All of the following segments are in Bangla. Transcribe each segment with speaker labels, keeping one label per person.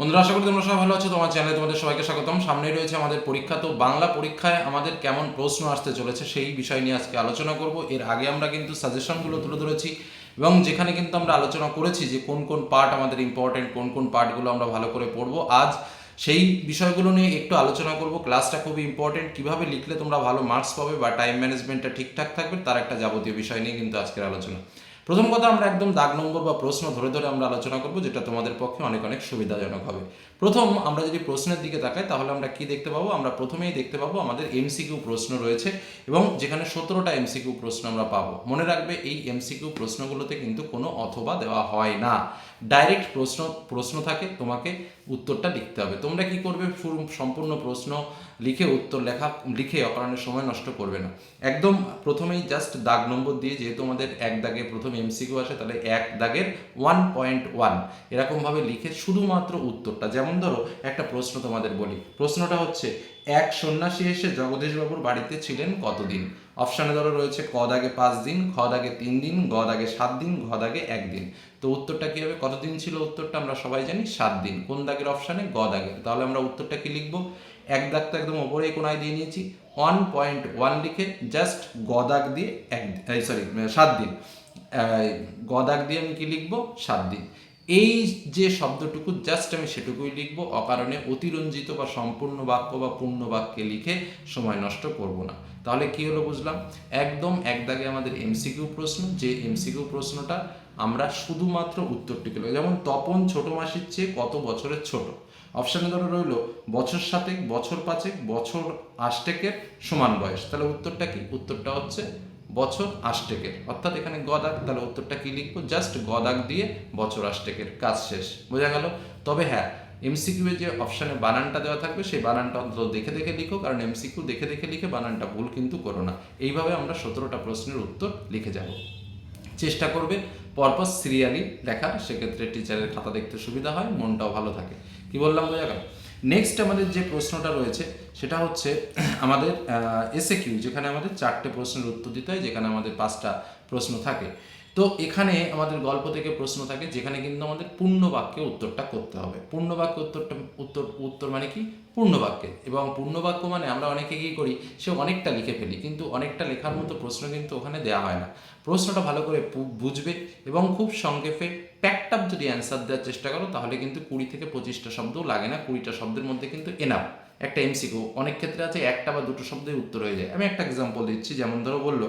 Speaker 1: বন্ধুরা, আশা করি তোমরা সবাই ভালো আছো। তোমার চ্যানেলে তোমাদের সবাইকে স্বাগতম। সামনেই রয়েছে আমাদের পরীক্ষা। তো বাংলা পরীক্ষায় আমাদের কেমন প্রশ্ন আসতে চলেছে সেই বিষয় নিয়ে আজকে আলোচনা করব। এর আগে আমরা কিন্তু সাজেশনগুলো তুলে ধরেছি এবং যেখানে কিন্তু আমরা আলোচনা করেছি যে কোন কোন পার্ট আমাদের ইম্পর্টেন্ট কোন কোন পার্টগুলো আমরা ভালো করে পড়ব। আজ সেই বিষয়গুলো নিয়ে একটু আলোচনা করব। ক্লাসটা খুবই ইম্পর্টেন্ট কীভাবে লিখলে তোমরা ভালো মার্কস পাবে বা টাইম ম্যানেজমেন্টটা ঠিকঠাক থাকবে, তার একটা যাবতীয় বিষয় নিয়ে কিন্তু আজকের আলোচনা। প্রথম কথা আমরা একদম দাগ নম্বর বা প্রশ্ন ধরে ধরে আমরা আলোচনা করব, যেটা তোমাদের পক্ষে অনেক অনেক সুবিধাজনক হবে। প্রথম আমরা যদি প্রশ্নের দিকে তাকাই, তাহলে আমরা কি দেখতে পাবো? আমরা প্রথমেই দেখতে পাবো আমাদের এমসিকিউ প্রশ্ন রয়েছে এবং যেখানে সতেরোটা এমসিকিউ প্রশ্ন আমরা পাবো। মনে রাখবে, এই এমসিকিউ প্রশ্নগুলোতে কিন্তু কোনো অথবা দেওয়া হয় না। ডাইরেক্ট প্রশ্ন প্রশ্ন থাকে তোমাকে উত্তরটা লিখতে হবে। তোমরা কি করবে? পুরো সম্পূর্ণ প্রশ্ন লিখে উত্তর লেখা, লিখে অকারণের সময় নষ্ট করবে না। একদম প্রথমেই জাস্ট দাগ নম্বর দিয়ে, যেহেতু আমাদের এক দাগে প্রথম এমসিকিউ আসে, তাহলে এক দাগের ওয়ান পয়েন্ট ওয়ান এরকমভাবে লিখে শুধুমাত্র উত্তরটা। যেমন ধরো, একটা প্রশ্ন তোমাদের বলি। প্রশ্নটা হচ্ছে এক সন্ন্যাসী এসে জগদীশবাবুর বাড়িতে ছিলেন কতদিন? অপশানে ধরো রয়েছে ক দাগে পাঁচ দিন খ দাগে তিন দিন গ দাগে সাত দিন ঘ দাগে একদিন তো উত্তরটা কি হবে? কতদিন ছিল উত্তরটা? আমরা সবাই জানি সাত দিন। কোন দাগের অপশানে গ দাগের। তাহলে আমরা উত্তরটা কি লিখব? এক দাগ তো একদম ওপরে কোনায় দিয়ে নিয়েছি। ওয়ান পয়েন্ট ওয়ান লিখে জাস্ট গ দাগ দিয়ে এক সরি সাত দিন। আহ, গ দাগ দিয়ে আমি কি লিখব? সাত দিন। এই যে শব্দটুকু জাস্ট আমি সেটুকুই লিখব। অকারণে অতিরঞ্জিত বা সম্পূর্ণ বাক্য বা পূর্ণ বাক্যে লিখে সময় নষ্ট করব না। তাহলে কি হলো বুঝলাম? একদম এক দাগে আমাদের এমসিকিউ প্রশ্ন, যে এমসিকিউ প্রশ্নটা আমরা শুধুমাত্র উত্তরটিকে লিখব যেমন তপন ছোট মাসির চেয়ে কত বছরের ছোট? অপশানে ধরো রইল, বছর সাতেক, বছর পাঁচেক, বছর আষ্টেকের সমান বয়স। তাহলে উত্তরটা কি? উত্তরটা হচ্ছে বছর আষ্টেকের। অর্থাৎ এখানে গদাক, তাহলে উত্তরটা কি লিখব? জাস্ট গদাক দিয়ে বছর আষ্টেকের কাজ শেষ। বোঝা গেল? তবে হ্যাঁ এমসিকিউ এর যে অপশানে বানানটা দেওয়া থাকবে, সেই বানানটা অন্তত দেখে দেখে লিখো, কারণ এমসিকিউ দেখে দেখে লিখে বানানটা ভুল কিন্তু করো না। এইভাবে আমরা সতেরোটা প্রশ্নের উত্তর লিখে যাব। চেষ্টা করবে পরপর সিরিয়ালি লেখার। সেক্ষেত্রে টিচারের খাতা দেখতে সুবিধা হয়, মনটাও ভালো থাকে। কি বললাম, বোঝা গেল? নেক্সট আমাদের যে প্রশ্নটা রয়েছে, সেটা হচ্ছে আমাদের এসে কিউ যেখানে আমাদের চারটে প্রশ্নের উত্তর দিতে হয়, যেখানে আমাদের পাঁচটা প্রশ্ন থাকে। তো এখানে আমাদের গল্প থেকে প্রশ্ন থাকে, যেখানে কিন্তু আমাদের পূর্ণ বাক্যে উত্তরটা করতে হবে। পূর্ণ বাক্য উত্তরটা, উত্তর উত্তর মানে কি? পূর্ণ বাক্যে এবং পূর্ণবাক্য মানে আমরা অনেকে কি করি, সে অনেকটা লিখে ফেলি, কিন্তু অনেকটা লেখার মতো প্রশ্ন কিন্তু ওখানে দেওয়া হয় না। প্রশ্নটা ভালো করে বুঝবে এবং খুব সংক্ষেপে প্যাকড আপ যদি অ্যান্সার দেওয়ার চেষ্টা করো, তাহলে কিন্তু কুড়ি থেকে পঁচিশটা শব্দও লাগে না, কুড়িটা শব্দের মধ্যে কিন্তু এনাফ একটা এমসিকিউ অনেক ক্ষেত্রে আছে একটা বা দুটো শব্দে উত্তর হয়ে যায়। আমি একটা এক্সাম্পল দিচ্ছি, যেমন ধরো বলল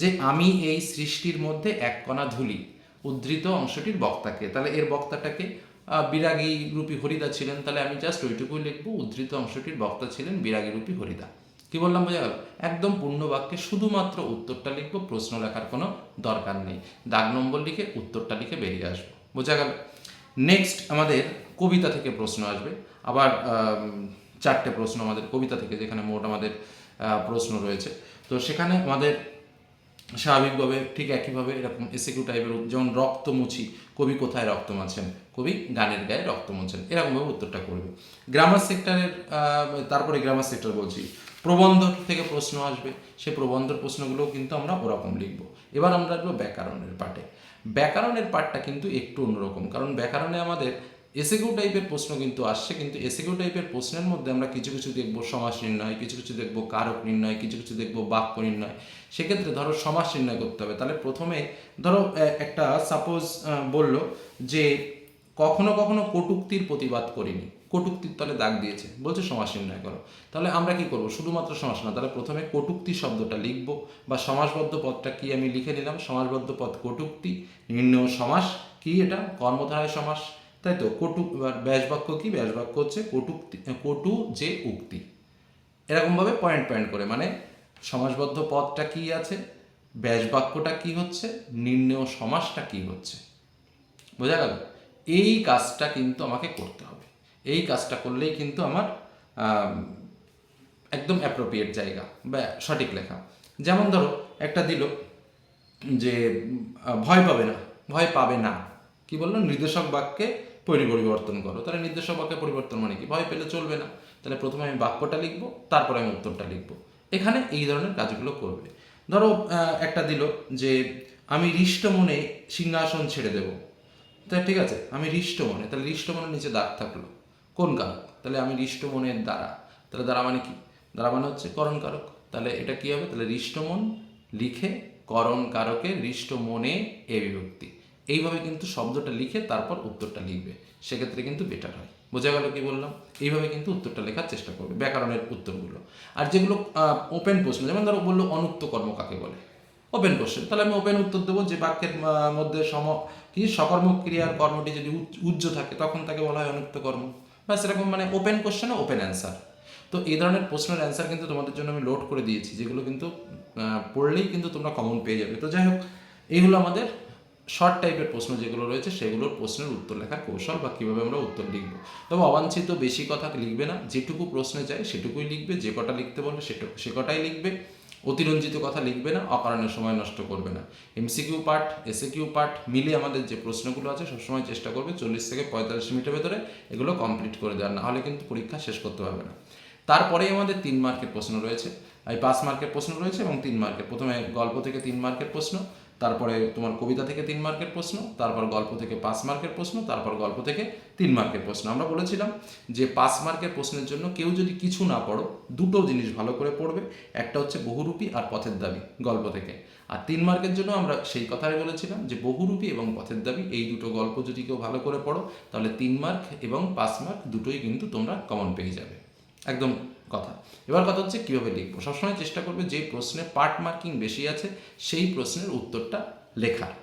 Speaker 1: যে, আমি এই সৃষ্টির মধ্যে এক কণা ধুলি, উদ্ধৃত অংশটির বক্তাকে। তাহলে এর বক্তাটাকে বিরাগী রূপী হরিদা ছিলেন, তাহলে আমি জাস্ট ওইটুকুই লিখব। উদ্ধৃত অংশটির বক্তা ছিলেন বিরাগী রূপী হরিদা। কি বললাম, বোঝা গেল? একদম পূর্ণ বাক্যে শুধুমাত্র উত্তরটা লিখব, প্রশ্ন লেখার কোনো দরকার নেই। দাগ নম্বর লিখে উত্তরটা লিখে বেরিয়ে আসব। বোঝা গেল? নেক্সট আমাদের কবিতা থেকে প্রশ্ন আসবে। আবার চারটে প্রশ্ন আমাদের কবিতা থেকে, যেখানে মোট আমাদের প্রশ্ন রয়েছে। তো সেখানে আমাদের স্বাভাবিকভাবে ঠিক একইভাবে এরকম এসিকিউ টাইপের যেমন রক্ত মুছি কবি কোথায় রক্ত মাছেন কবি গানের গায়ে রক্ত মোছেন এরকমভাবে উত্তরটা করবে। গ্রামার সেক্টরের তারপরে গ্রামার সেক্টর বলছি। প্রবন্ধ থেকে প্রশ্ন আসবে। সেই প্রবন্ধর প্রশ্নগুলোও কিন্তু আমরা ওরকম লিখব। এবার আমরা আসব ব্যাকরণের পাঠে। ব্যাকরণের পাঠটা কিন্তু একটু অন্যরকম। কারণ ব্যাকরণে আমাদের এসিকিউ টাইপের প্রশ্ন কিন্তু আসছে। কিন্তু এসিকিউ টাইপের প্রশ্নের মধ্যে আমরা কিছু কিছু দেখব সমাস নির্ণয়, কিছু কিছু দেখব কারক নির্ণয়, কিছু কিছু দেখব বাক্য নির্ণয়। সেক্ষেত্রে ধরো সমাস নির্ণয় করতে হবে। তাহলে প্রথমে ধরো একটা সাপোজ বলল যে কখনো কখনো কটুক্তির প্রতিবাদ করিনি। কটুক্তির তলে দাগ দিয়েছে। বলছে সমাস নির্ণয় করো। তাহলে আমরা কি করব? শুধুমাত্র সমাস না, তাহলে প্রথমে কটুক্তি শব্দটা লিখব বা সমাসবদ্ধ পদটা কি আমি লিখে নিলাম? সমাসবদ্ধ পদ কটুক্তি, নির্ণয় সমাস, কি এটা? কর্মধারায় সমাস। তাই তো? কটু ব্যাসবাক্য কি? ব্যাসবাক্য হচ্ছে কটুক্তি কটু যে উক্তি। এরকমভাবে পয়েন্ট পয়েন্ট করে মানে সমাসবদ্ধ পদটা কি আছে? ব্যাসবাক্যটা কি হচ্ছে? নির্ণয় সমাসটা কি হচ্ছে? বোঝা গেল? এই কাজটা কিন্তু আমাকে করতে হবে। এই কাজটা করলেই কিন্তু আমার একদম অ্যাপ্রোপ্রিয়েট জায়গা বা সঠিক লেখা। যেমন ধরো, একটা দিল যে ভয় পাবে না, ভয় পাবে না। কি বলল? নির্দেশক বাক্যে পরি, পরিবর্তন করো। তাহলে নির্দেশক বাক্যে পরিবর্তন মানে কি? ভয় পেলে চলবে না। তাহলে প্রথমে আমি বাক্যটা লিখব, তারপরে আমি উত্তরটা লিখব। এখানে এই ধরনের কাজগুলো করবে। ধরো একটা দিল যে, আমি হৃষ্ট মনে সিংহাসন ছেড়ে দেবো। তা ঠিক আছে, আমি হৃষ্ট মনে, তাহলে হৃষ্ট মনে নিচে দাগ থাকল। কোন কারক? তাহলে আমি হৃষ্টমনের দ্বারা। তাহলে দ্বারা মানে কি? দ্বারা মানে হচ্ছে করণ কারক। তাহলে এটা কি হবে? তাহলে হৃষ্টমন লিখে করণ কারকে মনে এ বিভক্তি। এইভাবে কিন্তু শব্দটা লিখে তারপর উত্তরটা লিখবে। সেক্ষেত্রে কিন্তু বেটার হয়। বোঝা গেল কি বললাম? এইভাবে কিন্তু উত্তরটা লেখার চেষ্টা করবে, ব্যাকরণের উত্তরগুলো। আর যেগুলো ওপেন প্রশ্ন, যেমন ধরো বলল, অনুক্ত কর্ম কাকে বলে? ওপেন কোশ্চেন তাহলে আমি ওপেন উত্তর দেবো যে বাক্যের মধ্যে সম, কি সকর্মক ক্রিয়ার কর্মটি যদি উজ- উজ্জ থাকে, তখন তাকে বলা হয় অনুক্ত কর্ম। বা সেরকম মানে ওপেন কোশ্চেনে ওপেন অ্যান্সার তো এই ধরনের প্রশ্নের অ্যান্সার কিন্তু তোমাদের জন্য আমি লোড করে দিয়েছি, যেগুলো কিন্তু পড়লেই কিন্তু তোমরা কমন পেয়ে যাবে। তো যাই হোক এইগুলো আমাদের শর্ট টাইপের প্রশ্ন যেগুলো রয়েছে, সেগুলোর প্রশ্নের উত্তর লেখার কৌশল বা কীভাবে আমরা উত্তর লিখব। তবে অবাঞ্ছিত বেশি কথা লিখবে না, যেটুকু প্রশ্নে চাই সেটুকুই লিখবে, যে কটা লিখতে বলবে সেটুকু, সে কটাই লিখবে। অতিরঞ্জিত কথা লিখবে না, অকারণে সময় নষ্ট করবে না। এমসিকিউ পার্ট এসএকিউ পার্ট মিলে আমাদের যে প্রশ্নগুলো আছে, সবসময় চেষ্টা করবে চল্লিশ থেকে পঁয়তাল্লিশ মিনিটের ভেতরে এগুলো কমপ্লিট করে দেওয়ার না হলে কিন্তু পরীক্ষা শেষ করতে পারবে না। তারপরেই আমাদের তিন মার্কের প্রশ্ন রয়েছে। এই পাঁচ মার্কের প্রশ্ন রয়েছে এবং তিন মার্কের প্রথমে গল্প থেকে তিন মার্কের প্রশ্ন। তারপরে তোমার কবিতা থেকে তিন মার্কের প্রশ্ন, তারপর গল্প থেকে পাঁচ মার্কের প্রশ্ন, তারপর গল্প থেকে তিন মার্কের প্রশ্ন। আমরা বলেছিলাম যে পাঁচ মার্কের প্রশ্নের জন্য কেউ যদি কিছু না পড়ো, দুটো জিনিস ভালো করে পড়বে, একটা হচ্ছে বহুরূপী আর পথের দাবি গল্প থেকে। আর তিন মার্কের জন্য আমরা সেই কথাই বলেছিলাম যে বহুরূপী এবং পথের দাবি, এই দুটো গল্প যদি কেউ ভালো করে পড়ো, তাহলে তিন মার্ক এবং পাঁচ মার্ক দুটোই কিন্তু তোমরা কমন পেয়ে যাবে। একদম কথা। এবার কথা হচ্ছে কীভাবে লিখব? সবসময় চেষ্টা করবে যে প্রশ্নে পার্ট মার্কিং বেশি আছে, সেই প্রশ্নের উত্তরটা লেখার।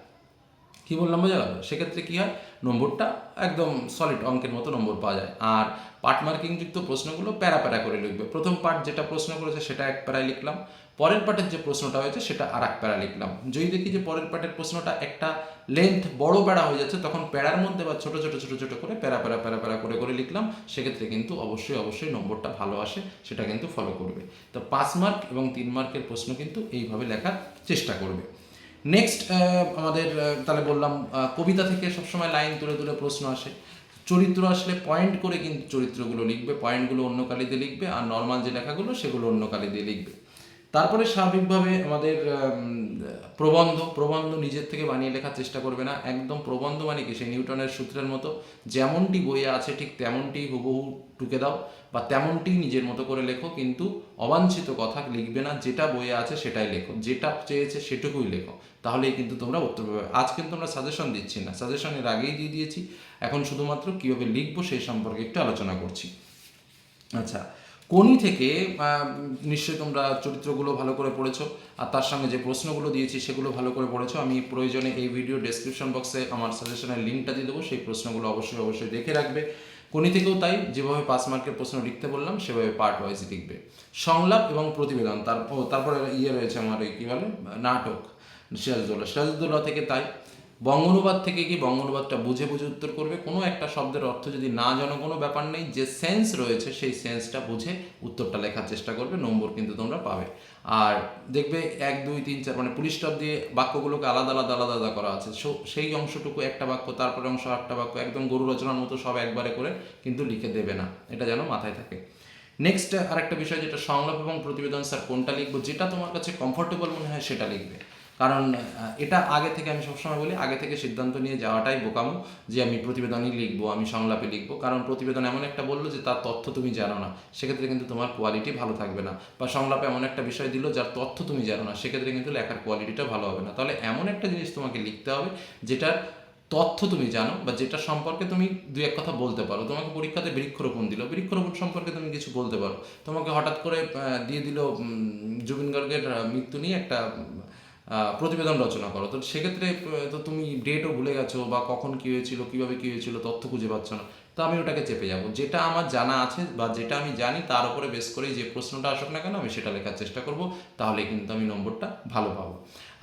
Speaker 1: কী বললাম বোঝা গেল? সেক্ষেত্রে কী হয়? নম্বরটা একদম সলিড অঙ্কের মতো নম্বর পাওয়া যায়। আর পার্ট মার্কিংযুক্ত প্রশ্নগুলো প্যারা প্যারা করে লিখবে। প্রথম পার্ট যেটা প্রশ্ন করেছে সেটা এক প্যারায় লিখলাম। পরের পার্টের যে প্রশ্নটা হয়েছে, সেটা আর এক প্যারা লিখলাম। যদি দেখি যে পরের পার্টের প্রশ্নটা একটা লেন্থ বড় প্যারা হয়ে যাচ্ছে, তখন প্যারার মধ্যে বা ছোট ছোট ছোট ছোট করে প্যারা প্যারা প্যারা প্যারা করে করে লিখলাম, সেক্ষেত্রে কিন্তু অবশ্যই অবশ্যই নম্বরটা ভালো আসে, সেটা কিন্তু ফলো করবে। তো পাঁচ মার্ক এবং তিন মার্কের প্রশ্ন কিন্তু এইভাবে লেখার চেষ্টা করবে। নেক্সট আমাদের তাহলে বললাম কবিতা থেকে সবসময় লাইন তুলে তুলে প্রশ্ন আসে। চরিত্র আসলে পয়েন্ট করে কিন্তু চরিত্রগুলো লিখবে পয়েন্টগুলো অন্য কালি দিয়ে লিখবে, আর নর্মাল যে লেখাগুলো, সেগুলো অন্য কালি দিয়ে লিখবে। তারপরে স্বাভাবিকভাবে আমাদের প্রবন্ধ প্রবন্ধ নিজের থেকে বানিয়ে লেখার চেষ্টা করবে না। একদম প্রবন্ধ মানে কি? সেই নিউটনের সূত্রের মতো। যেমনটি বইয়ে আছে, ঠিক তেমনটি হুবহু টুকে দাও বা তেমনটি নিজের মতো করে লেখো, কিন্তু অবাঞ্ছিত কথা লিখবে না। যেটা বইয়ে আছে সেটাই লেখো। যেটা চেয়েছে সেটুকুই লেখো। তাহলেই কিন্তু তোমরা উত্তর পাবে। আজ কিন্তু আমরা সাজেশন দিচ্ছি না। সাজেশনের আগেই দিয়ে দিয়েছি। এখন শুধুমাত্র কীভাবে লিখব সেই সম্পর্কে একটু আলোচনা করছি। আচ্ছা কোনি থেকে নিশ্চয়ই তোমরা চরিত্রগুলো ভালো করে পড়েছো, আর তার সঙ্গে যে প্রশ্নগুলো দিয়েছি সেগুলো ভালো করে পড়েছো, আমি প্রয়োজনে এই ভিডিও ডেসক্রিপশন বক্সে আমার সাজেশনের লিঙ্কটা দিয়ে দেবো, সেই প্রশ্নগুলো অবশ্যই অবশ্যই দেখে রাখবে। কোনি থেকেও তাই, যেভাবে পাঁচ মার্কের প্রশ্ন লিখতে বললাম, সেভাবে পার্ট ওয়াইজ লিখবে। সংলাপ এবং প্রতিবেদন, তার, ও, তারপরে ইয়ে রয়েছে আমার কী বলে, নাটক সিরাজদৌল্লা সিরাজদৌল্লা থেকে তাই বঙ্গানুবাদ থেকে কি বঙ্গানুবাদটা বুঝে বুঝে উত্তর করবে? কোনো একটা শব্দের অর্থ যদি না জানো, কোনো ব্যাপার নেই, যে সেন্স রয়েছে সেই সেন্সটা বুঝে উত্তরটা লেখার চেষ্টা করবে, নম্বর কিন্তু তোমরা পাবে। আর দেখবে এক, দুই, তিন, চার মানে পুলিশ স্টপ দিয়ে বাক্যগুলোকে আলাদা আলাদা আলাদা আলাদা করা আছে। সো সেই অংশটুকু একটা বাক্য, তারপরে অংশ একটা বাক্য, একদম গরু রচনার মতো সব একবারে করে কিন্তু লিখে দেবে না। এটা যেন মাথায় থাকে। নেক্সট আরেকটা বিষয় যেটা সংলাপ এবং প্রতিবেদন স্যার কোনটা লিখব? যেটা তোমার কাছে কমফোর্টেবল মনে হয় সেটা লিখবে। কারণ এটা আগে থেকে আমি সবসময় বলি, আগে থেকে সিদ্ধান্ত নিয়ে যাওয়াটাই বোকামো যে আমি প্রতিবেদনই লিখব, আমি সংলাপে লিখব। কারণ প্রতিবেদন এমন একটা বলল যে তার তথ্য তুমি জানো না। সেক্ষেত্রে কিন্তু তোমার কোয়ালিটি ভালো থাকবে না। বা সংলাপে এমন একটা বিষয় দিল যার তথ্য তুমি জানো না। সেক্ষেত্রে কিন্তু লেখার কোয়ালিটিটা ভালো হবে না। তাহলে এমন একটা জিনিস তোমাকে লিখতে হবে যেটার তথ্য তুমি জানো বা যেটা সম্পর্কে তুমি দু এক কথা বলতে পারো। তোমাকে পরীক্ষাতে বৃক্ষরোপণ দিল। বৃক্ষরোপণ সম্পর্কে তুমি কিছু বলতে পারো। তোমাকে হঠাৎ করে দিয়ে দিল জুবিন গার্গের মৃত্যু নিয়ে একটা প্রতিবেদন রচনা করো। তো সেক্ষেত্রে তো তুমি ডেটও ভুলে গেছো বা কখন কী হয়েছিল, কীভাবে কী হয়েছিল, তথ্য খুঁজে পাচ্ছ না। তো আমি ওটাকে চেপে যাব। যেটা আমার জানা আছে বা যেটা আমি জানি, তার উপরে বেস করে যে প্রশ্নটা আসুক না কেন, আমি সেটা লেখার চেষ্টা করব, তাহলে কিন্তু আমি নম্বরটা ভালো পাবো।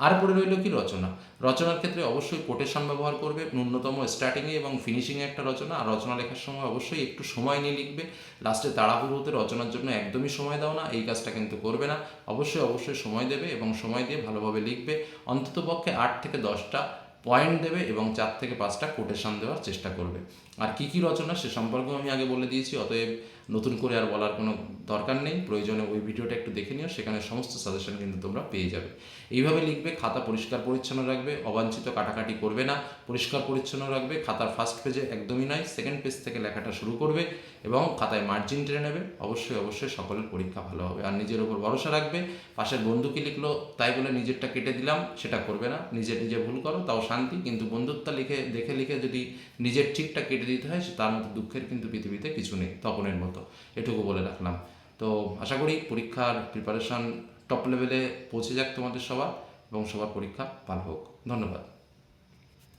Speaker 1: আর পরে রইল কি রচনা? রচনার ক্ষেত্রে অবশ্যই কোটেশন ব্যবহার করবে, ন্যূনতম স্টার্টিংয়ে এবং ফিনিশিংয়ে একটা রচনা, আর রচনা লেখার সময় অবশ্যই একটু সময় নিয়ে লিখবে। লাস্টে তাড়াহুড়োতে রচনার জন্য একদমই সময় দাও না, এই কাজটা কিন্তু করবে না। অবশ্যই অবশ্যই সময় দেবে এবং সময় দিয়ে ভালোভাবে লিখবে। অন্ততপক্ষে আট থেকে দশটা পয়েন্ট দেবে এবং চার থেকে পাঁচটা কোটেশন দেওয়ার চেষ্টা করবে। আর কী কী রচনা সে সম্পর্কেও আমি আগে বলে দিয়েছি, অতএব নতুন করে আর বলার কোনো দরকার নেই। প্রয়োজনে ওই ভিডিওটা একটু দেখে নিও, সেখানে সমস্ত সাজেশন কিন্তু তোমরা পেয়ে যাবে। এইভাবে লিখবে, খাতা পরিষ্কার পরিচ্ছন্ন রাখবে, অবাঞ্ছিত কাটাকাটি করবে না, পরিষ্কার পরিচ্ছন্ন রাখবে, খাতার ফার্স্ট পেজে একদমই নয় সেকেন্ড পেজ থেকে লেখাটা শুরু করবে এবং খাতায় মার্জিন টেনে নেবে। অবশ্যই অবশ্যই সকলের পরীক্ষা ভালো হবে। আর নিজের উপর ভরসা রাখবে, পাশের বন্ধু কি লিখলো, তাই বলে নিজেরটা কেটে দিলাম, সেটা করবে না, নিজে নিজে ভুল করো, তাও শান্তি। কিন্তু বন্ধুত্ব লিখে, দেখে লিখে যদি নিজের ঠিকটা কেটে দিতে হয় তার মধ্যে দুঃখের কিন্তু পৃথিবীতে কিছু নেই, তপনের মতো। এটুকু বলে রাখলাম। তো আশা করি পরীক্ষার প্রিপারেশান টপ লেভেলে পৌঁছে যাক তোমাদের সবার এবং সবার পরীক্ষা ভালো হোক। ধন্যবাদ।